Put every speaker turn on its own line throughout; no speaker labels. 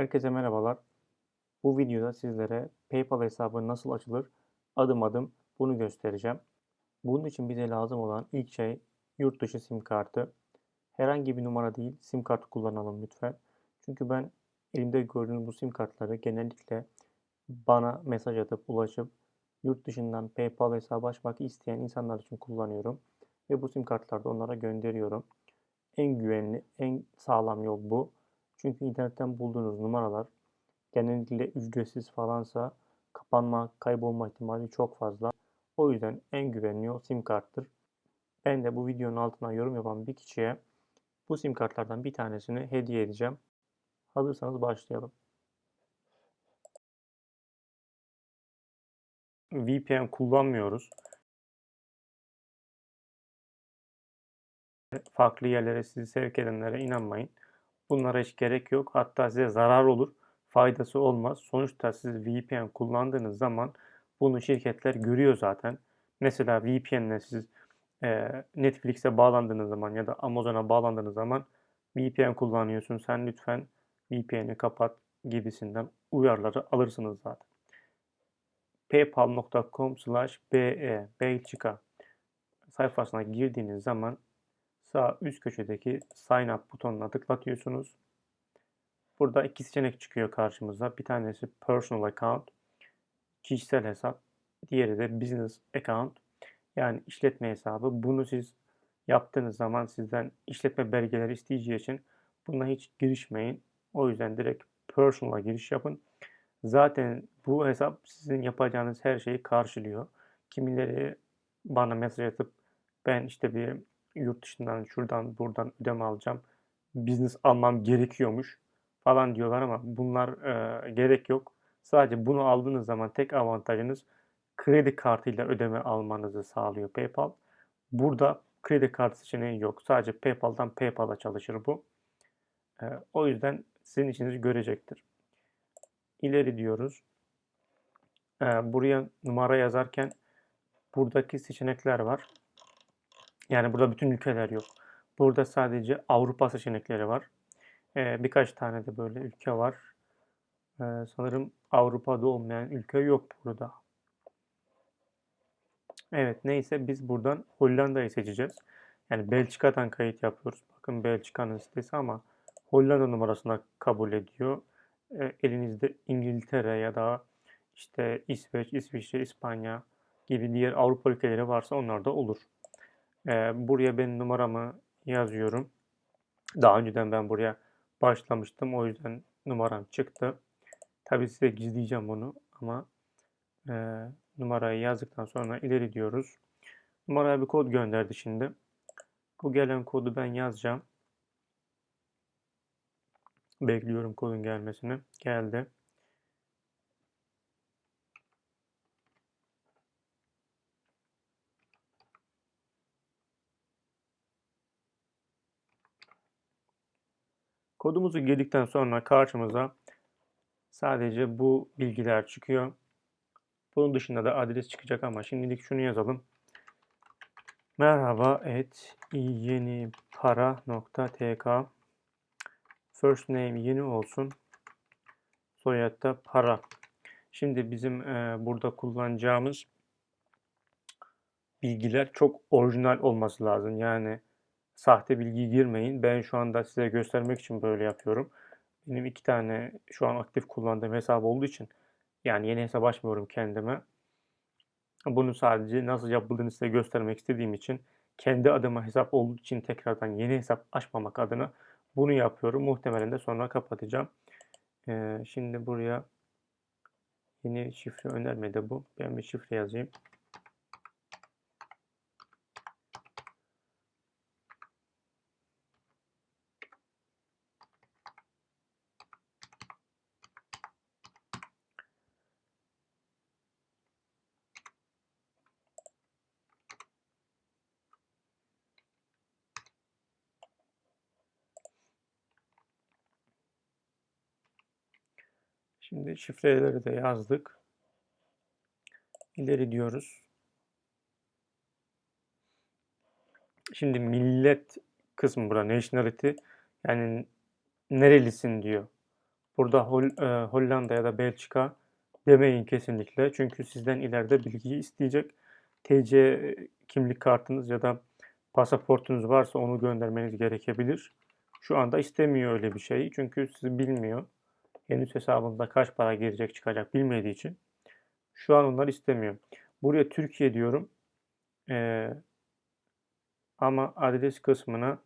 Herkese merhabalar. Bu videoda sizlere PayPal hesabı nasıl açılır adım adım bunu göstereceğim. Bunun için bize lazım olan ilk şey yurt dışı sim kartı. Herhangi bir numara değil sim kartı kullanalım lütfen. Çünkü ben elimde gördüğünüz bu sim kartları genellikle bana mesaj atıp ulaşıp yurt dışından PayPal hesabı açmak isteyen insanlar için kullanıyorum. Ve bu sim kartları da onlara gönderiyorum. En güvenli, en sağlam yol bu. Çünkü internetten bulduğunuz numaralar genellikle ücretsiz falansa kapanma, kaybolma ihtimali çok fazla. O yüzden en güvenli yol sim karttır. Ben de bu videonun altına yorum yapan bir kişiye bu sim kartlardan bir tanesini hediye edeceğim. Hazırsanız başlayalım. VPN kullanmıyoruz. Farklı yerlere sizi sevk edenlere inanmayın. Bunlara hiç gerek yok. Hatta size zarar olur. Faydası olmaz. Sonuçta siz VPN kullandığınız zaman bunu şirketler görüyor zaten. Mesela VPN ile siz e, Netflix'e bağlandığınız zaman ya da Amazon'a bağlandığınız zaman VPN kullanıyorsun. Sen lütfen VPN'i kapat gibisinden uyarıları alırsınız zaten. paypal.com slash be Belçika sayfasına girdiğiniz zaman sağ üst köşedeki sign up butonuna tıklatıyorsunuz. Burada iki seçenek çıkıyor karşımıza. Bir tanesi personal account, kişisel hesap. Diğeri de business account, yani işletme hesabı. Bunu siz yaptığınız zaman sizden işletme belgeleri isteyeceği için buna hiç girişmeyin. O yüzden direkt personal'a giriş yapın. Zaten bu hesap sizin yapacağınız her şeyi karşılıyor. Kimileri bana mesaj atıp ben işte bir yurt dışından şuradan buradan ödeme alacağım. Business almam gerekiyormuş falan diyorlar ama bunlar e, gerek yok. Sadece bunu aldığınız zaman tek avantajınız kredi kartıyla ödeme almanızı sağlıyor PayPal. Burada kredi kartı seçeneği yok. Sadece PayPal'dan PayPal'a çalışır bu. E, o yüzden sizin işinizi görecektir. İleri diyoruz. E, buraya numara yazarken buradaki seçenekler var. Yani burada bütün ülkeler yok. Burada sadece Avrupa seçenekleri var. Ee, birkaç tane de böyle ülke var. Ee, sanırım Avrupa'da olmayan ülke yok burada. Evet neyse biz buradan Hollanda'yı seçeceğiz. Yani Belçika'dan kayıt yapıyoruz. Bakın Belçika'nın sitesi ama Hollanda numarasına kabul ediyor. E, elinizde İngiltere ya da işte İsveç, İsviçre, İspanya gibi diğer Avrupa ülkeleri varsa onlar da olur. E, buraya ben numaramı yazıyorum. Daha önceden ben buraya başlamıştım. O yüzden numaram çıktı. Tabi size gizleyeceğim bunu ama e, numarayı yazdıktan sonra ileri diyoruz. Numaraya bir kod gönderdi şimdi. Bu gelen kodu ben yazacağım. Bekliyorum kodun gelmesini. Geldi. Kodumuzu girdikten sonra karşımıza sadece bu bilgiler çıkıyor. Bunun dışında da adres çıkacak ama şimdilik şunu yazalım. Merhaba et yeni para.tk First name yeni olsun. Soyadda para. Şimdi bizim e, burada kullanacağımız bilgiler çok orijinal olması lazım. Yani sahte bilgi girmeyin. Ben şu anda size göstermek için böyle yapıyorum. Benim iki tane şu an aktif kullandığım hesap olduğu için yani yeni hesap açmıyorum kendime. Bunu sadece nasıl yapıldığını size göstermek istediğim için kendi adıma hesap olduğu için tekrardan yeni hesap açmamak adına bunu yapıyorum. Muhtemelen de sonra kapatacağım. Ee, şimdi buraya yeni şifre önermedi bu. Ben bir şifre yazayım. Şimdi şifreleri de yazdık. İleri diyoruz. Şimdi millet kısmı burada nationality yani nerelisin diyor. Burada Hol- e, Hollanda ya da Belçika demeyin kesinlikle. Çünkü sizden ileride bilgiyi isteyecek. TC kimlik kartınız ya da pasaportunuz varsa onu göndermeniz gerekebilir. Şu anda istemiyor öyle bir şeyi. Çünkü sizi bilmiyor. Henüz hesabında kaç para girecek çıkacak bilmediği için. Şu an onlar istemiyor. Buraya Türkiye diyorum. Ee, ama adres kısmına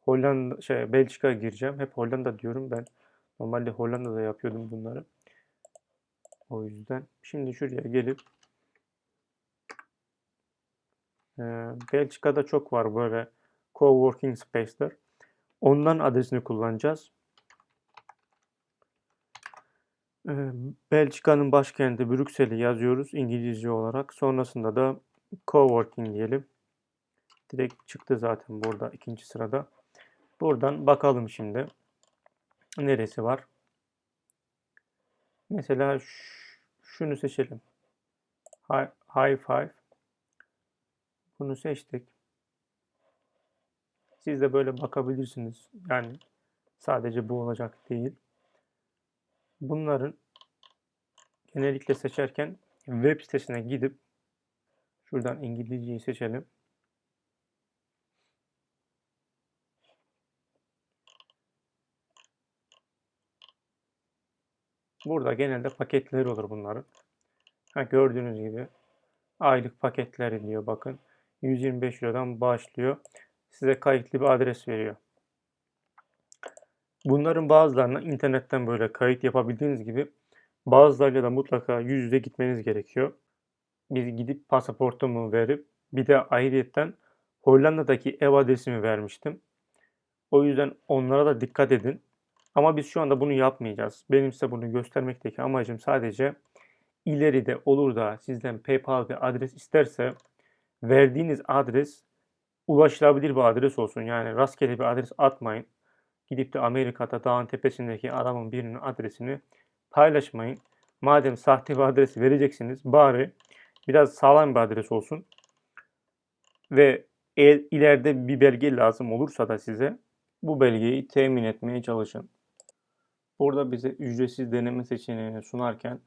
Hollanda, şey, Belçika gireceğim. Hep Hollanda diyorum ben. Normalde Hollanda'da yapıyordum bunları. O yüzden. Şimdi şuraya gelip e, Belçika'da çok var böyle coworking space'ler. Ondan adresini kullanacağız. E, Belçika'nın başkenti Brüksel'i yazıyoruz İngilizce olarak. Sonrasında da coworking diyelim. Direkt çıktı zaten burada ikinci sırada. Buradan bakalım şimdi. Neresi var? Mesela şunu seçelim. High, high five. Bunu seçtik. Siz de böyle bakabilirsiniz. Yani sadece bu olacak değil. Bunların genellikle seçerken web sitesine gidip şuradan İngilizceyi seçelim. Burada genelde paketleri olur bunların. Ha, gördüğünüz gibi aylık paketleri diyor bakın. 125 Euro'dan başlıyor. Size kayıtlı bir adres veriyor. Bunların bazılarına internetten böyle kayıt yapabildiğiniz gibi bazılarıyla da mutlaka yüz yüze gitmeniz gerekiyor. Biz gidip pasaportumu verip bir de ayrıyetten Hollanda'daki ev adresimi vermiştim. O yüzden onlara da dikkat edin. Ama biz şu anda bunu yapmayacağız. Benim size bunu göstermekteki amacım sadece ileride olur da sizden PayPal bir adres isterse verdiğiniz adres ulaşılabilir bir adres olsun. Yani rastgele bir adres atmayın. Gidip de Amerika'da dağın tepesindeki adamın birinin adresini paylaşmayın. Madem sahte bir adres vereceksiniz bari biraz sağlam bir adres olsun. Ve ileride bir belge lazım olursa da size bu belgeyi temin etmeye çalışın. Burada bize ücretsiz deneme seçeneğini sunarken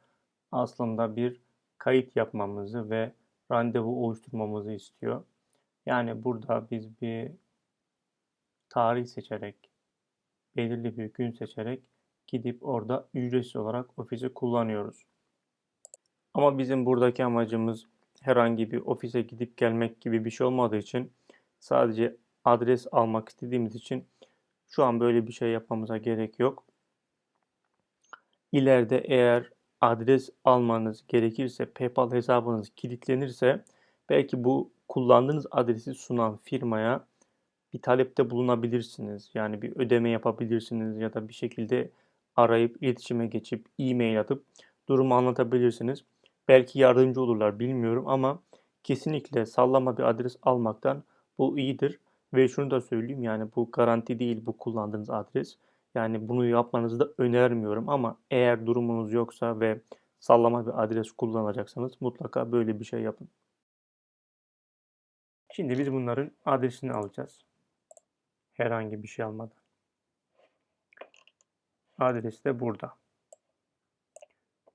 aslında bir kayıt yapmamızı ve randevu oluşturmamızı istiyor. Yani burada biz bir tarih seçerek, belirli bir gün seçerek gidip orada ücretsiz olarak ofisi kullanıyoruz. Ama bizim buradaki amacımız herhangi bir ofise gidip gelmek gibi bir şey olmadığı için sadece adres almak istediğimiz için şu an böyle bir şey yapmamıza gerek yok. İleride eğer adres almanız gerekirse, PayPal hesabınız kilitlenirse belki bu kullandığınız adresi sunan firmaya bir talepte bulunabilirsiniz. Yani bir ödeme yapabilirsiniz ya da bir şekilde arayıp iletişime geçip e-mail atıp durumu anlatabilirsiniz. Belki yardımcı olurlar bilmiyorum ama kesinlikle sallama bir adres almaktan bu iyidir. Ve şunu da söyleyeyim yani bu garanti değil bu kullandığınız adres. Yani bunu yapmanızı da önermiyorum ama eğer durumunuz yoksa ve sallama bir adres kullanacaksanız mutlaka böyle bir şey yapın. Şimdi biz bunların adresini alacağız. Herhangi bir şey almadan. Adres de burada.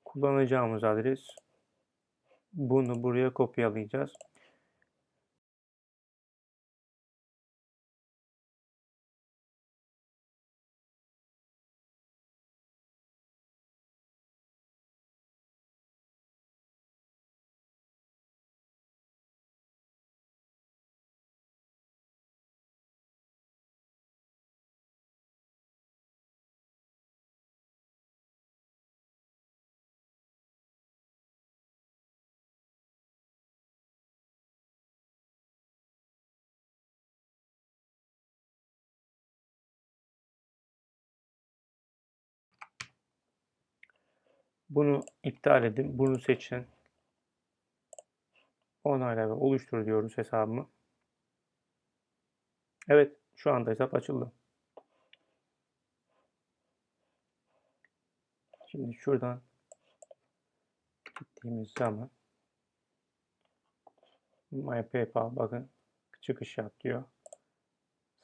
Kullanacağımız adres bunu buraya kopyalayacağız. Bunu iptal edin. Bunu seçin. Onayla ve oluştur diyoruz hesabımı. Evet, şu anda hesap açıldı. Şimdi şuradan gittiğimiz zaman My PayPal bakın çıkış yap diyor.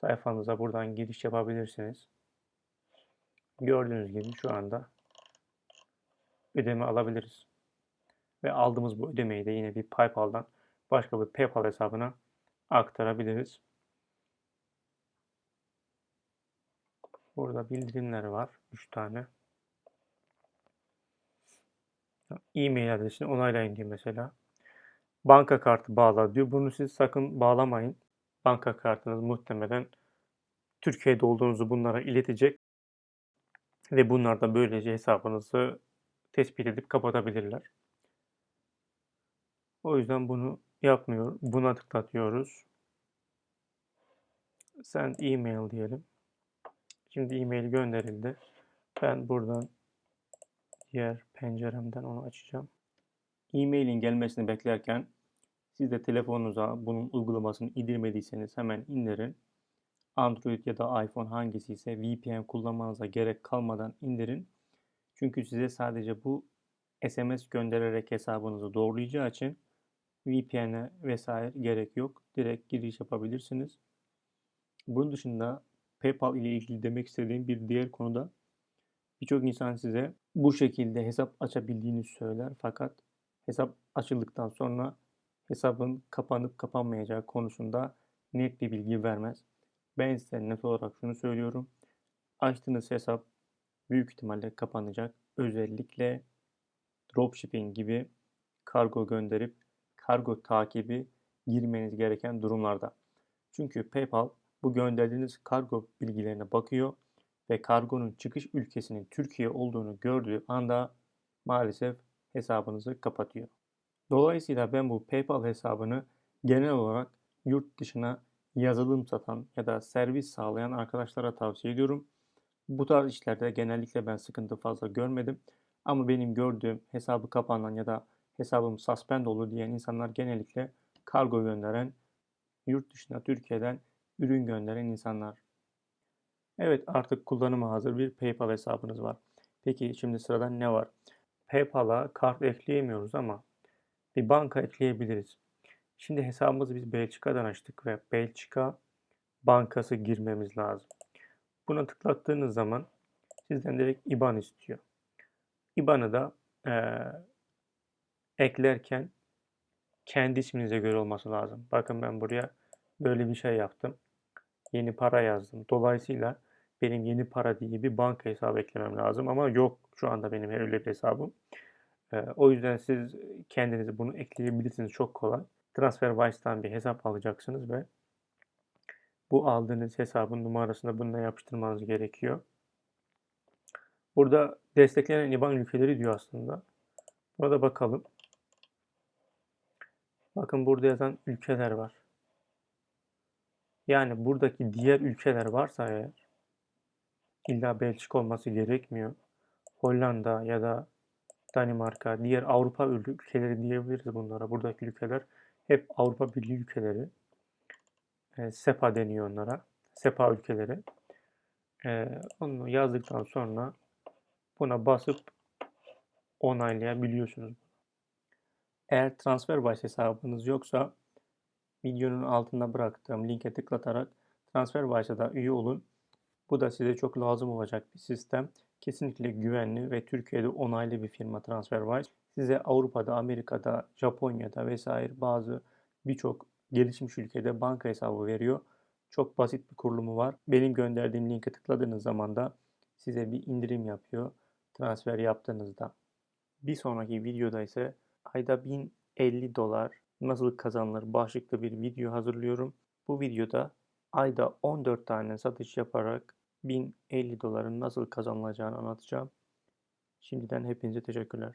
Sayfanıza buradan giriş yapabilirsiniz. Gördüğünüz gibi şu anda ödeme alabiliriz. Ve aldığımız bu ödemeyi de yine bir PayPal'dan başka bir PayPal hesabına aktarabiliriz. Burada bildirimler var. 3 tane. E-mail adresini onaylayın diyor mesela. Banka kartı bağla diyor. Bunu siz sakın bağlamayın. Banka kartınız muhtemelen Türkiye'de olduğunuzu bunlara iletecek. Ve bunlar da böylece hesabınızı tespit edip kapatabilirler. O yüzden bunu yapmıyor. Buna tıklatıyoruz. Send email diyelim. Şimdi e-mail gönderildi. Ben buradan diğer penceremden onu açacağım. E-mailin gelmesini beklerken siz de telefonunuza bunun uygulamasını indirmediyseniz hemen indirin. Android ya da iPhone hangisi ise VPN kullanmanıza gerek kalmadan indirin. Çünkü size sadece bu SMS göndererek hesabınızı doğrulayacağı için VPN'e vesaire gerek yok. Direkt giriş yapabilirsiniz. Bunun dışında PayPal ile ilgili demek istediğim bir diğer konuda birçok insan size bu şekilde hesap açabildiğini söyler fakat hesap açıldıktan sonra hesabın kapanıp kapanmayacağı konusunda net bir bilgi vermez. Ben size net olarak şunu söylüyorum. Açtığınız hesap büyük ihtimalle kapanacak. Özellikle dropshipping gibi kargo gönderip kargo takibi girmeniz gereken durumlarda. Çünkü PayPal bu gönderdiğiniz kargo bilgilerine bakıyor ve kargonun çıkış ülkesinin Türkiye olduğunu gördüğü anda maalesef hesabınızı kapatıyor. Dolayısıyla ben bu PayPal hesabını genel olarak yurt dışına yazılım satan ya da servis sağlayan arkadaşlara tavsiye ediyorum. Bu tarz işlerde genellikle ben sıkıntı fazla görmedim. Ama benim gördüğüm hesabı kapanan ya da hesabım suspend olur diyen insanlar genellikle kargo gönderen, yurt dışına Türkiye'den ürün gönderen insanlar. Evet artık kullanıma hazır bir PayPal hesabınız var. Peki şimdi sırada ne var? PayPal'a kart ekleyemiyoruz ama bir banka ekleyebiliriz. Şimdi hesabımızı biz Belçika'dan açtık ve Belçika bankası girmemiz lazım. Buna tıklattığınız zaman sizden direkt IBAN istiyor. IBAN'ı da e, eklerken kendi isminize göre olması lazım. Bakın ben buraya böyle bir şey yaptım. Yeni para yazdım. Dolayısıyla benim yeni para diye bir banka hesabı eklemem lazım ama yok şu anda benim öyle bir hesabım. Ee, o yüzden siz kendiniz bunu ekleyebilirsiniz çok kolay. TransferWise'dan bir hesap alacaksınız ve bu aldığınız hesabın numarasını bununla yapıştırmanız gerekiyor. Burada desteklenen IBAN ülkeleri diyor aslında. Burada bakalım. Bakın burada yazan ülkeler var. Yani buradaki diğer ülkeler varsa eğer illa Belçika olması gerekmiyor. Hollanda ya da Danimarka, diğer Avrupa ülkeleri diyebiliriz bunlara. Buradaki ülkeler hep Avrupa Birliği ülkeleri. E, SEPA deniyor onlara. SEPA ülkeleri. E, onu yazdıktan sonra buna basıp onaylayabiliyorsunuz. Eğer TransferWise hesabınız yoksa videonun altında bıraktığım linke tıklatarak TransferWise'a üye olun. Bu da size çok lazım olacak bir sistem. Kesinlikle güvenli ve Türkiye'de onaylı bir firma TransferWise. Size Avrupa'da, Amerika'da, Japonya'da vesaire bazı birçok gelişmiş ülkede banka hesabı veriyor. Çok basit bir kurulumu var. Benim gönderdiğim linke tıkladığınız zaman da size bir indirim yapıyor transfer yaptığınızda. Bir sonraki videoda ise ayda 1050 dolar nasıl kazanılır başlıklı bir video hazırlıyorum. Bu videoda ayda 14 tane satış yaparak 1050 doların nasıl kazanılacağını anlatacağım. Şimdiden hepinize teşekkürler.